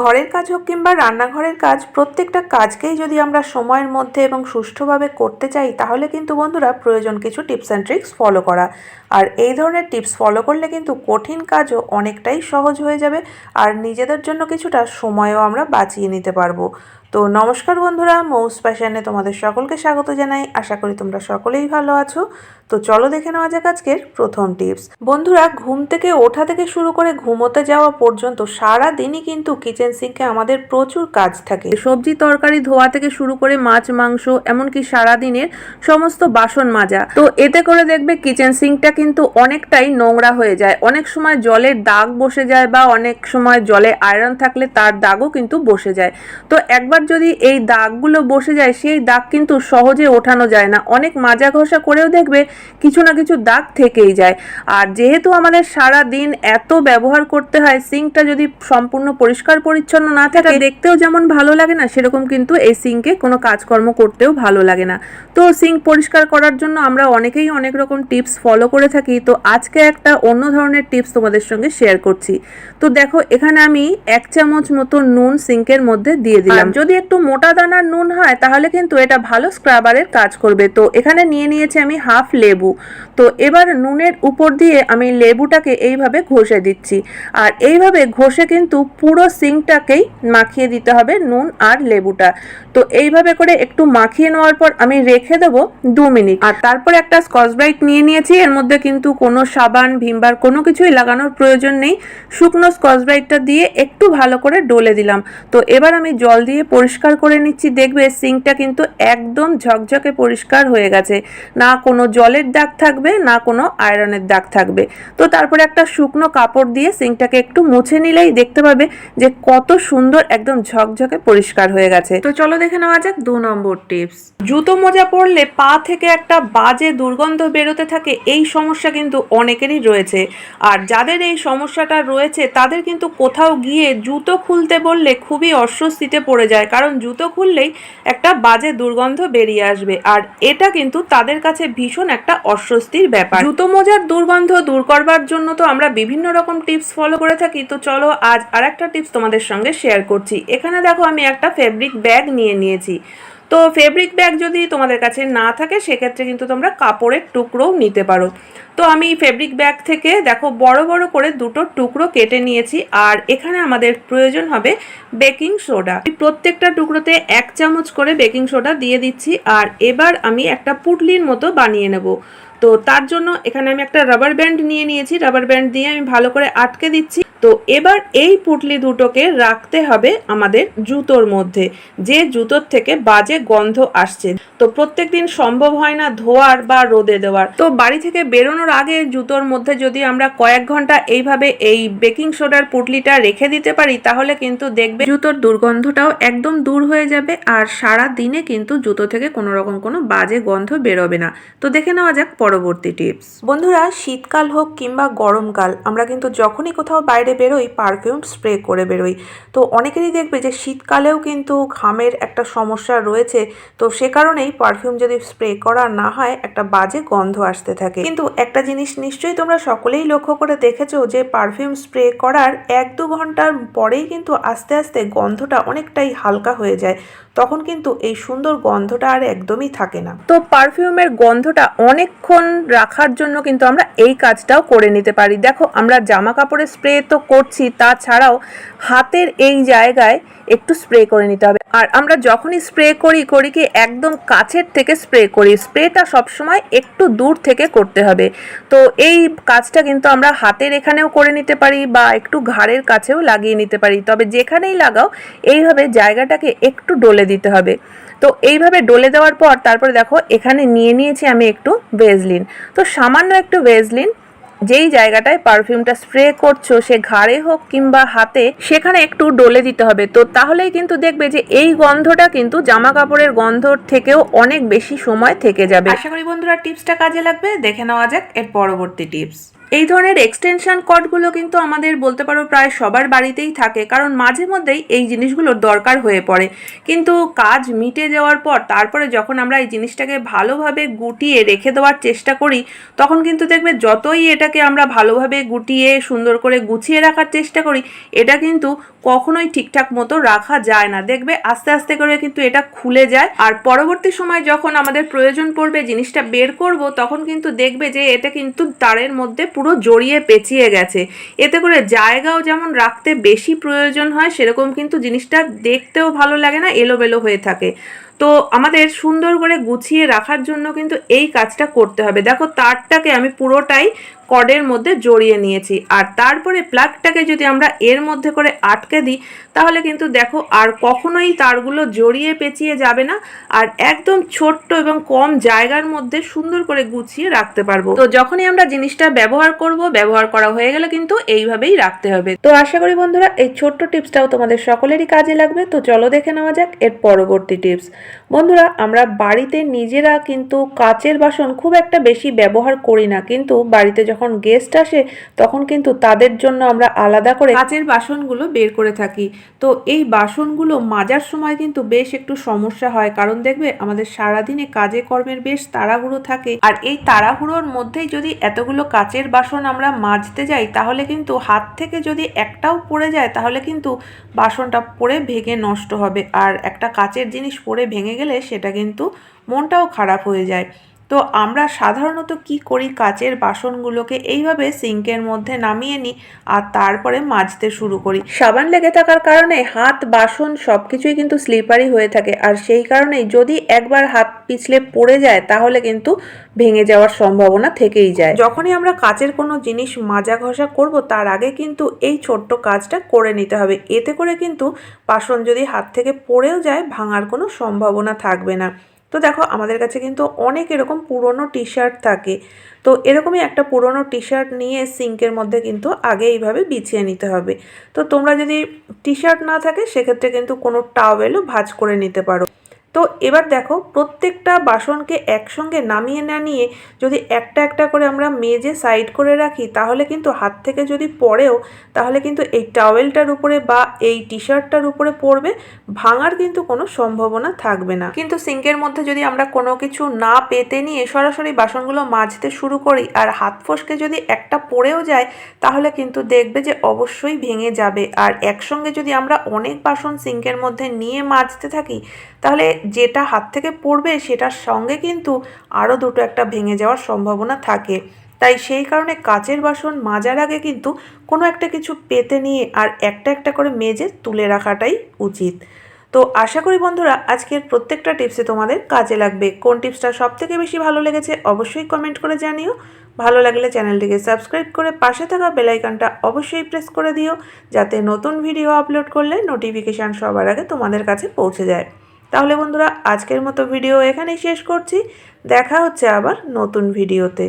ঘরের কাজ হোক কিংবা রান্নাঘরের কাজ, প্রত্যেকটা কাজকেই যদি আমরা সময়ের মধ্যে এবং সুষ্ঠুভাবে করতে চাই, তাহলে কিন্তু বন্ধুরা প্রয়োজন কিছু টিপস অ্যান্ড ট্রিক্স ফলো করা। আর এই ধরনের টিপস ফলো করলে কিন্তু কঠিন কাজও অনেকটাই সহজ হয়ে যাবে, আর নিজেদের জন্য কিছুটা সময়ও আমরা বাঁচিয়ে নিতে পারব। তো নমস্কার বন্ধুরা, মৌস প্যাশনে তোমাদের সকলকে স্বাগত জানাই। আশা করি তোমরা সকলেই ভালো আছো। তো চলো দেখে নেওয়া যাক আজকের প্রথম টিপস। বন্ধুরা, ঘুম থেকে ওঠা থেকে শুরু করে ঘুমোতে যাওয়া পর্যন্ত সারা দিনই কিন্তু কিচেন সিঙ্কে আমাদের প্রচুর কাজ থাকে। সবজি তরকারি, ধোয়া থেকে শুরু করে মাছ, মাংস, এমনকি সারা দিনের সমস্ত বাসন মাজা। তো এতে করে দেখবে কিচেন সিঙ্কটা কিন্তু অনেকটাই নোংরা হয়ে যায়। অনেক সময় জলের দাগ বসে যায় বা অনেক সময় জলে আয়রন থাকলে তার দাগও কিন্তু বসে যায়। তো একবার যদি এই দাগগুলো বসে যায় সেই দাগ কিন্তু সহজে ওঠানো যায় না। অনেক মাজা ঘষা করেও দেখবে কিছু না কিছু দাগ থেকেই যায়। আর যেহেতু আমাদের সারা দিন এত ব্যবহার করতে হয় সিঙ্কটা যদি সম্পূর্ণ পরিষ্কার পরিচ্ছন্ন না থাকে দেখতেও যেমন ভালো লাগে না সেরকম কিন্তু এই সিঙ্কে কোনো কাজকর্ম করতেও ভালো লাগে না। তো সিঙ্ক পরিষ্কার করার জন্য আমরা অনেকেই অনেক রকম টিপস ফলো করে থাকি। তো আজকে একটা অন্য ধরনের টিপস তোমাদের সঙ্গে শেয়ার করছি। তো দেখো এখানে আমি এক চামচ মতো নুন সিঙ্কের মধ্যে দিয়ে দিলাম। যদি একটু মোটা দানার নুন হয়, তাহলে কিন্তু এটা ভালো স্ক্রাবারের কাজ করবে। তো এখানে নিয়ে নিয়েছি আমি হাফ লেবু। তো এবার নুনের উপর দিয়ে আমি লেবুটাকে এইভাবে ঘষে দিচ্ছি। আর এইভাবে ঘষে কিন্তু পুরো সিঙ্কটাকেই মাখিয়ে দিতে হবে নুন আর লেবুটা। তো এইভাবে করে একটু মাখিয়ে নেওয়ার পর আমি রেখে দেবো দু মিনিট। আর তারপর একটা স্কচ ব্রাইট নিয়ে নিয়েছি। এর মধ্যে কিন্তু কোনো সাবান, ভিমবার, কোনো কিছুই লাগানোর প্রয়োজন নেই। শুকনো স্কচ ব্রাইটটা দিয়ে একটু ভালো করে ডলে দিলাম। তো এবার আমি জল দিয়ে পরিষ্কার করে নিচ্ছি, দেখবে সিঙ্কটা কিন্তু একদম ঝকঝকে পরিষ্কার হয়ে গেছে। না কোনো জলের দাগ থাকবে, না কোনো আয়রনের দাগ থাকবে। তো তারপরে একটা শুকনো কাপড় দিয়ে সিঙ্কটাকে একটু মুছে নিলেই দেখতে পাবে যে কত সুন্দর একদম ঝকঝকে পরিষ্কার হয়ে গেছে। তো চলো দেখে নেওয়া যাক দু নম্বর টিপস। জুতো মোজা পরলে পা থেকে একটা বাজে দুর্গন্ধ বেরোতে থাকে, এই সমস্যা কিন্তু অনেকেরই রয়েছে। আর যাদের এই সমস্যাটা রয়েছে, তাদের কিন্তু কোথাও গিয়ে জুতো খুলতে বললে খুবই অস্বস্তিতে পড়ে যায়। কারণ জুতো খুললেই একটা বাজে দুর্গন্ধ বেরিয়ে আসবে। আর এটা কিন্তু তাদের কাছে ভীষণ একটা অস্বস্তির ব্যাপার। জুতো মোজার দুর্গন্ধ দূর করবার জন্য তো আমরা বিভিন্ন রকম টিপস ফলো করে থাকি। তো চলো আজ আর একটা টিপস তোমাদের সঙ্গে শেয়ার করছি। এখানে দেখো আমি একটা ফেব্রিক ব্যাগ নিয়ে নিয়েছি। তো ফেব্রিক ব্যাগ যদি তোমাদের কাছে না থাকে, সেক্ষেত্রে কিন্তু তোমরা কাপড়ের টুকরোও নিতে পারো। তো আমি ফেব্রিক ব্যাগ থেকে দেখো বড় বড় করে দুটো টুকরো কেটে নিয়েছি, আর এখানে আমাদের প্রয়োজন হবে বেকিং সোডা প্রত্যেকটা টুকরোতে এক চামচ করে বেকিং সোডা দিয়ে দিচ্ছি, আর এবার আমি একটা পুটলির মতো বানিয়ে নেব। তো তার জন্য এখানে আমি একটা রাবার ব্যান্ড নিয়ে নিয়েছি রাবার ব্যান্ড দিয়ে আমি ভালো করে আটকে দিচ্ছি। তো এবার এই পুটলি দুটোকে রাখতে হবে আমাদের জুতোর মধ্যে। যে জুতোর থেকে বাজে গন্ধ আসছে। তো প্রত্যেক দিন সম্ভব হয় না ধোয়ার বা রোদে দেওয়ার। তো বাড়ি থেকে বেরোনোর আগে জুতোর মধ্যে যদি আমরা কয়েক ঘণ্টা এইভাবে এই বেকিং সোডার পুটলিটা রেখে দিতে পারি, তাহলে কিন্তু দেখবে জুতোর দুর্গন্ধটাও একদম দূর হয়ে যাবে আর সারা দিনে কিন্তু জুতো থেকে কোনো রকম কোনো বাজে গন্ধ বেরোবে না। তো দেখে নেওয়া যাক পরবর্তী টিপস। বন্ধুরা, শীতকাল হোক কিংবা গরমকাল, আমরা কিন্তু যখনই কোথাও বাইরে বেরোই পারফিউম স্প্রে করে বেরোই। তো অনেকেরই দেখবে যে শীতকালেও কিন্তু ঘামের একটা সমস্যা রয়েছে। তো সে কারণেই পারফিউম যদি স্প্রে করা না হয়, একটা বাজে গন্ধ আসতে থাকে। কিন্তু একটা জিনিস নিশ্চয়ই তোমরা সকলেই লক্ষ্য করে দেখেছ যে পারফিউম স্প্রে করার এক দু ঘণ্টার পরেই কিন্তু আস্তে আস্তে গন্ধটা অনেকটাই হালকা হয়ে যায়। তখন কিন্তু এই সুন্দর গন্ধটা আর একদমই থাকে না। তো পারফিউমের গন্ধটা অনেকক্ষণ রাখার জন্য কিন্তু আমরা এই কাজটাও করে নিতে পারি। দেখো আমরা জামা কাপড়ে স্প্রে তো করছি, তাছাড়াও হাতের এই জায়গায় একটু স্প্রে করে নিতে হবে। আর আমরা যখনই স্প্রে করি করি কি একদম কাছের থেকে স্প্রে করি। স্প্রেটা সবসময় একটু দূর থেকে করতে হবে। তো এই কাজটা কিন্তু আমরা হাতের এখানেও করে নিতে পারি বা একটু ঘাড়ের কাছেও লাগিয়ে নিতে পারি। তবে যেখানেই লাগাও, এইভাবে জায়গাটাকে একটু ডলে দিতে হবে। তো এইভাবে ডলে দেওয়ার পর, তারপরে দেখো এখানে নিয়ে নিয়েছি আমি একটু ভেজলিন। তো সামান্য একটু ভেজলিন যেই জায়গাটায় পারফিউমটা স্প্রে করছ, সে ঘাড়ে হোক কিংবা হাতে, সেখানে একটু ডলে দিতে হবে। তো তাহলেই কিন্তু দেখবে যে এই গন্ধটা কিন্তু জামা কাপড়ের গন্ধর থেকেও অনেক বেশি সময় থেকে যাবে। আশা করি বন্ধুরা টিপসটা কাজে লাগবে। দেখে নেওয়া যাক এর পরবর্তী টিপস। এই ধরনের এক্সটেনশন কর্ডগুলো কিন্তু আমাদের বলতে পারো প্রায় সবার বাড়িতেই থাকে, কারণ মাঝে মধ্যেই এই জিনিসগুলোর দরকার হয়ে পড়ে। কিন্তু কাজ মিটে যাওয়ার পর, তারপরে যখন আমরা এই জিনিসটাকে ভালোভাবে গুটিয়ে রেখে দেওয়ার চেষ্টা করি, তখন কিন্তু দেখবে যতই এটাকে আমরা ভালোভাবে গুটিয়ে সুন্দর করে গুছিয়ে রাখার চেষ্টা করি, এটা কিন্তু কখনোই ঠিকঠাক মতো রাখা যায় না। দেখবে আস্তে আস্তে করে কিন্তু এটা খুলে যায়। আর পরবর্তী সময় যখন আমাদের প্রয়োজন পড়বে জিনিসটা বের করব, তখন কিন্তু দেখবে যে এটা কিন্তু তারের মধ্যে পুরো জড়িয়ে পেঁচিয়ে গেছে। এতে করে জায়গাও যেমন রাখতে বেশি প্রয়োজন হয়, সেরকম কিন্তু জিনিসটা দেখতেও ভালো লাগে না, এলোমেলো হয়ে থাকে। তো আমাদের সুন্দর করে গুছিয়ে রাখার জন্য কিন্তু এই কাজটা করতে হবে। দেখো তারটাকে আমি পুরোটাই কর্ডের মধ্যে জড়িয়ে নিয়েছি। আর তারপরে প্লাগটাকে যদি আমরা এর মধ্যে করে আটকে দিই, তাহলে কিন্তু দেখো আর কখনোই তারগুলো জড়িয়ে পেঁচিয়ে যাবে না। আর একদম ছোট্ট এবং কম জায়গার মধ্যে সুন্দর করে গুছিয়ে রাখতে পারব। তো যখনই আমরা জিনিসটা ব্যবহার করব, ব্যবহার করা হয়ে গেলে কিন্তু এইভাবেই রাখতে হবে। তো আশা করি বন্ধুরা, এই ছোট্ট টিপসটাও তোমাদের সকলেরই কাজে লাগবে। তো চলো দেখে নেওয়া যাক এর পরবর্তী টিপস। বন্ধুরা, আমরা বাড়িতে নিজেরা কিন্তু কাচের বাসন খুব একটা বেশি ব্যবহার করি না। কিন্তু বাড়িতে যখন গেস্ট আসে, তখন কিন্তু তাদের জন্য আমরা আলাদা করে কাচের বাসনগুলো বের করে থাকি। তো এই বাসনগুলো মাজার সময় কিন্তু বেশ একটু সমস্যা হয়। কারণ দেখবে আমাদের সারাদিনে কাজে কর্মের বেশ তাড়াহুড়ো থাকে। আর এই তাড়াহুড়োর মধ্যেই যদি এতগুলো কাচের বাসন আমরা মাজতে যাই, তাহলে কিন্তু হাত থেকে যদি একটাও পড়ে যায়, তাহলে কিন্তু বাসনটা পড়ে ভেঙে নষ্ট হবে। আর একটা কাচের জিনিস পড়ে ভেঙে গেলে সেটা কিন্তু মনটাও খারাপ হয়ে যায়। তো আমরা সাধারণত কি করি কাচের বাসনগুলোকে এইভাবে সিঙ্কের মধ্যে নামিয়ে নিই আর তারপরে মাজতে শুরু করি। সাবান লেগে থাকার কারণে হাত বাসন সব কিছুই কিন্তু স্লিপারি হয়ে থাকে আর সেই কারণেই যদি একবার হাত পিছলে পড়ে যায় তাহলে কিন্তু ভেঙে যাওয়ার সম্ভাবনা থেকেই যায়। যখনই আমরা কাচের কোনো জিনিস মাজা ঘষা করব তার আগে কিন্তু এই ছোট্ট কাজটা করে নিতে হবে। এতে করে কিন্তু বাসন যদি হাত থেকে পড়েও যায় ভাঙার কোনো সম্ভাবনা থাকবে না। তো দেখো, আমাদের কাছে কিন্তু অনেক এরকম পুরনো টি শার্ট থাকে। তো এরকমই একটা পুরনো টি শার্ট নিয়ে সিঙ্কের মধ্যে কিন্তু আগে এইভাবে বিছিয়ে নিতে হবে। তো তোমরা যদি টি শার্ট না থাকে, সেক্ষেত্রে কিন্তু কোনো টাওয়েলও ভাজ করে নিতে পারো। তো এবার দেখো, প্রত্যেকটা বাসনকে একসঙ্গে নামিয়ে না নিয়ে যদি একটা একটা করে আমরা মেজে সাইড করে রাখি, তাহলে কিন্তু হাত থেকে যদি পড়েও, তাহলে কিন্তু এই টাওয়েলটার উপরে বা এই টি শার্টটার উপরে পড়বে, ভাঙার কিন্তু কোনো সম্ভাবনা থাকবে না। কিন্তু সিঙ্কের মধ্যে যদি আমরা কোনো কিছু না পেতে নিয়ে সরাসরি বাসনগুলো মাজতে শুরু করি আর হাত ফসকে যদি একটা পড়েও যায়, তাহলে কিন্তু দেখবে যে অবশ্যই ভেঙে যাবে। আর একসঙ্গে যদি আমরা অনেক বাসন সিঙ্কের মধ্যে নিয়ে মাজতে থাকি, তাহলে যেটা হাত থেকে পড়বে সেটার সঙ্গে কিন্তু আরও দুটো একটা ভেঙে যাওয়ার সম্ভাবনা থাকে। তাই সেই কারণে কাচের বাসন মাজার আগে কিন্তু কোনো একটা কিছু পেতে নিয়ে আর একটা একটা করে মেজে তুলে রাখাটাই উচিত। তো আশা করি বন্ধুরা, আজকের প্রত্যেকটা টিপসে তোমাদের কাজে লাগবে। কোন টিপসটা সব থেকে বেশি ভালো লেগেছে অবশ্যই কমেন্ট করে জানিও। ভালো লাগলে চ্যানেলটিকে সাবস্ক্রাইব করে পাশে থাকা বেলাইকনটা অবশ্যই প্রেস করে দিও, যাতে নতুন ভিডিও আপলোড করলে নোটিফিকেশান সবার আগে তোমাদের কাছে পৌঁছে যায়। তাহলে বন্ধুরা আজকের মতো ভিডিও এখানেই শেষ করছি। দেখা হচ্ছে আবার নতুন ভিডিওতে